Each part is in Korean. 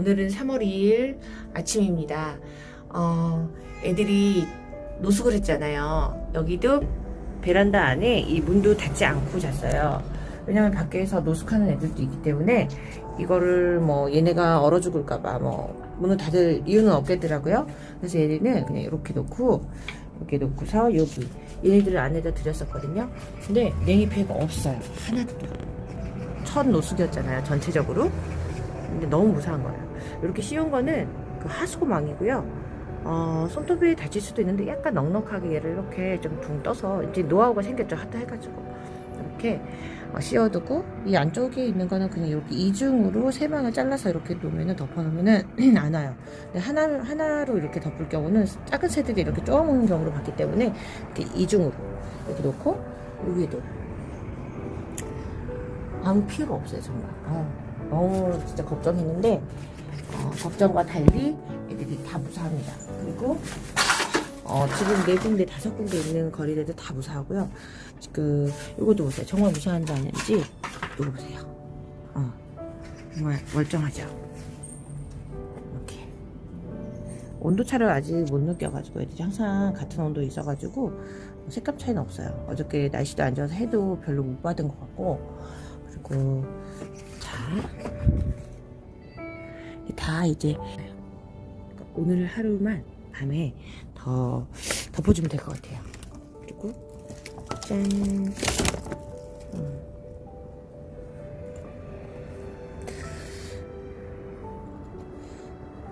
오늘은 3월 2일 아침입니다. 어, 애들이 노숙을 했잖아요. 여기도 베란다 안에 이 문도 닫지 않고 잤어요. 왜냐면 밖에서 노숙하는 애들도 있기 때문에 이거를 뭐 얘네가 얼어 죽을까봐 뭐 문을 닫을 이유는 없겠더라고요. 그래서 얘네는 그냥 이렇게 놓고 이렇게 놓고서 여기 얘네들을 안에다 들였었거든요. 근데 냉이피해가 없어요. 하나도. 첫 노숙이었잖아요. 전체적으로. 근데 너무 무사한 거예요. 이렇게 씌운 거는 그 하수구망이고요. 어, 손톱이 다칠 수도 있는데 약간 넉넉하게 얘를 이렇게 좀 둥 떠서 이제 노하우가 생겼죠. 하다 해가지고. 이렇게 어, 씌워두고 이 안쪽에 있는 거는 그냥 이렇게 이중으로 세 방을 잘라서 이렇게 놓으면은 덮어놓으면은 안 와요. 근데 하나, 하나로 이렇게 덮을 경우는 작은 새들이 이렇게 쪼아먹는 경우를 봤기 때문에 이렇게 이중으로 이렇게 놓고 여기에도 아무 피해가 없어요 정말 어, 너무 진짜 걱정했는데 어, 걱정과 달리 애들이 다 무사합니다. 그리고 어, 지금 네 군데 다섯 군데 있는 거리들도 다 무사하고요. 그 이것도 보세요. 정말 무사한지 아닌지 이거 보세요. 어, 정말 멀쩡하죠? 이렇게. 온도 차를 아직 못 느껴가지고 애들이 항상 같은 온도에 있어가지고 색감 차이는 없어요. 어저께 날씨도 안 좋아서 해도 별로 못 받은 것 같고. 그리고 자, 다 이제 오늘 하루만 밤에 더 덮어주면 될 것 같아요. 그리고 짠. 음.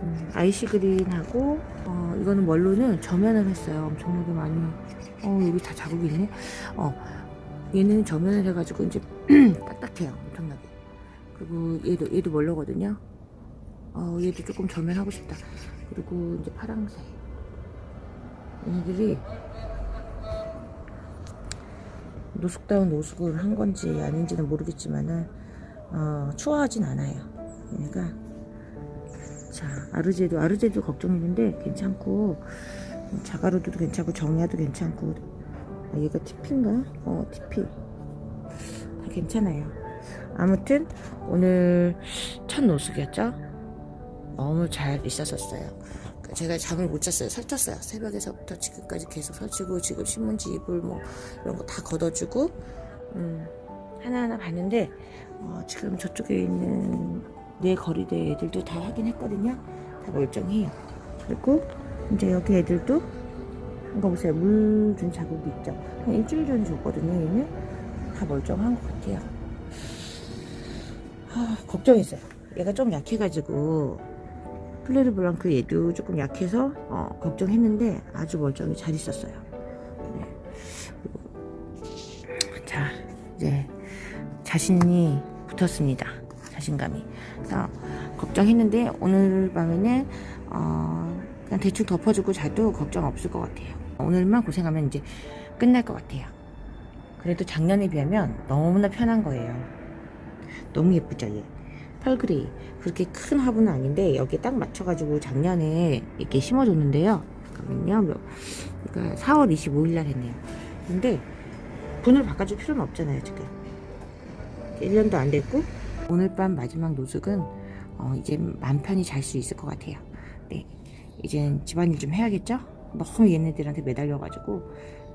음, 아이시 그린하고 어, 이거는 원로는 저면을 했어요. 엄청나게 많이. 어 여기 다 자국이 있네. 어 얘는 저면을 해가지고 이제 딱딱해요 엄청나게 그리고 얘도 얘도 멀로거든요 어 얘도 조금 저면하고 싶다 그리고 이제 파랑색 얘네들이 노숙다운 노숙을 한 건지 아닌지는 모르겠지만은 어 추워하진 않아요 얘네가 자 아르제도 아르제도 걱정했는데 괜찮고 자가로도 괜찮고 정야도 괜찮고 아, 얘가 TP인가? 어, TP. 다 괜찮아요. 아무튼, 오늘 첫 노숙이었죠? 너무 잘 있었었어요. 그 제가 잠을 못 잤어요. 설쳤어요. 새벽에서부터 지금까지 계속 설치고, 지금 신문지 이불 뭐, 이런 거 다 걷어주고, 음, 하나하나 봤는데, 어, 지금 저쪽에 있는 내 거리대 애들도 다 확인했거든요. 다 멀쩡해요. 그리고, 이제 여기 애들도 이거 보세요. 물 준 자국이 있죠. 한 일주일 전에 줬거든요. 얘는 다 멀쩡한 것 같아요. 아, 걱정했어요. 얘가 좀 약해가지고 플레르 블랑크 얘도 조금 약해서 어, 걱정했는데 아주 멀쩡히 잘 있었어요. 네. 자 이제 자신이 붙었습니다. 자신감이. 그래서 걱정했는데 오늘 밤에는 어, 그냥 대충 덮어주고 자도 걱정 없을 것 같아요. 오늘만 고생하면 이제 끝날 것 같아요. 그래도 작년에 비하면 너무나 편한 거예요. 너무 예쁘죠, 얘. 펄그레이. 그렇게 큰 화분은 아닌데, 여기에 딱 맞춰가지고 작년에 이렇게 심어줬는데요. 잠깐만요. 몇, 그러니까 4월 25일 날 했네요. 근데, 분을 바꿔줄 필요는 없잖아요, 지금. 1년도 안 됐고, 오늘 밤 마지막 노숙은, 어, 이제 맘 편히 잘 수 있을 것 같아요. 네. 이젠 집안일 좀 해야겠죠? 너무 얘네들한테 매달려가지고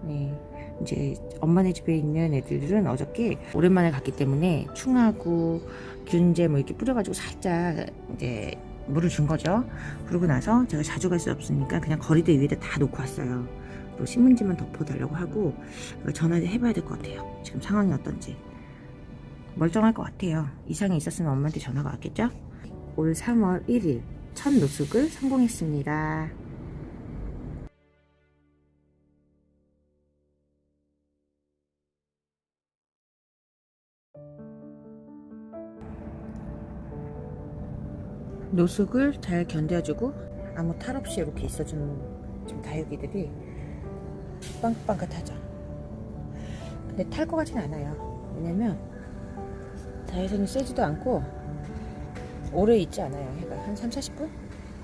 네 이제 엄마네 집에 있는 애들은 어저께 오랜만에 갔기 때문에 충하고 균제 뭐 이렇게 뿌려가지고 살짝 이제 물을 준 거죠. 그러고 나서 제가 자주 갈 수 없으니까 그냥 거리대 위에다 다 놓고 왔어요. 그리고 신문지만 덮어달라고 하고 전화를 해봐야 될 것 같아요. 지금 상황이 어떤지 멀쩡할 것 같아요. 이상이 있었으면 엄마한테 전화가 왔겠죠? 올 3월 1일 첫 노숙을 성공했습니다. 노숙을 잘 견뎌주고 아무 탈 없이 이렇게 있어주는 지금 다육이들이 빵긋빵긋하죠. 근데 탈 것 같진 않아요. 왜냐면 자외선이 세지도 않고 오래 있지 않아요. 해가 한 3, 40분?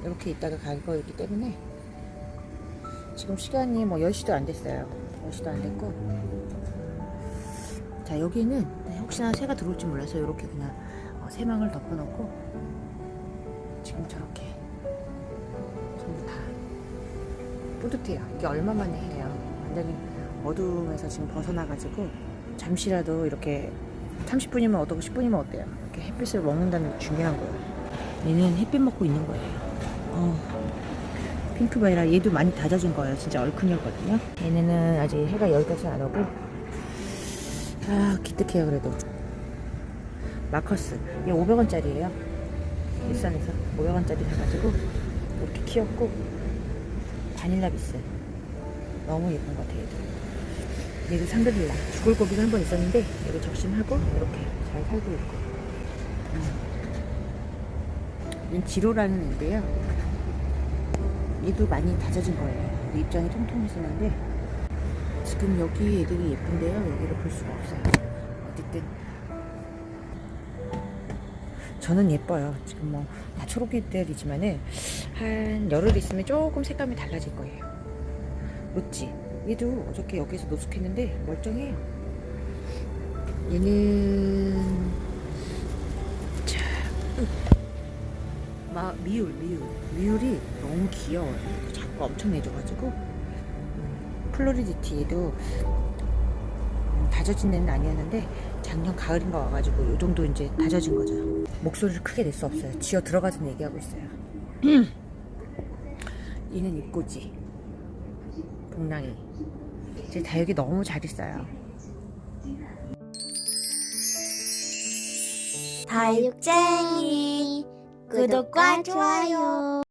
이렇게 있다가 갈 거이기 때문에 지금 시간이 뭐 10시도 안 됐어요. 10시도 안 됐고 자 여기는 네, 혹시나 새가 들어올지 몰라서 이렇게 그냥 어, 새망을 덮어놓고 지금 저렇게 전부 다 뿌듯해요. 이게 얼마만에 해요. 완전히 어둠에서 지금 벗어나가지고 잠시라도 이렇게 30분이면 어떠고 10분이면 어때요? 이렇게 햇빛을 먹는다는 게 중요한 거예요. 얘는 햇빛 먹고 있는 거예요. 어, 핑크바이라 얘도 많이 다져진 거예요. 진짜 얼큰이었거든요. 얘네는 아직 해가 여기까지 안 오고 아 기특해요 그래도 마커스 이게 500원짜리예요 일산에서 500원짜리 사가지고 이렇게 키웠고 바닐라 비스. 너무 예쁜 것 같아요 얘도. 상그릴라. 죽을 고기가 한 번 있었는데 얘도 적심하고 이렇게 잘 살고 있고. 음. 얘는 지로라는 애인데요. 얘도 많이 다져진 거예요. 입장이 통통했었는데 지금 여기 애들이 예쁜데요. 여기를 볼 수가 없어요. 어쨌든 저는 예뻐요. 지금 뭐 다 초록빛들이지만은 한 열흘 있으면 조금 색감이 달라질 거예요. 로찌 얘도 어저께 여기서 노숙했는데 멀쩡해요. 얘는 자, 으. 마 미울 미울 미울이 너무 귀여워요. 자꾸 엄청 내줘가지고 음, 플로리디티 얘도 음, 다져진 애는 아니었는데 작년 가을인가 와가지고 요 정도 이제 다져진 거죠. 목소리를 크게 낼 수 없어요. 지어 들어가서 얘기하고 있어요. 얘는 입꼬지, 복랑이. 이제 다육이 너무 잘 있어요. 다육쟁이 구독과 좋아요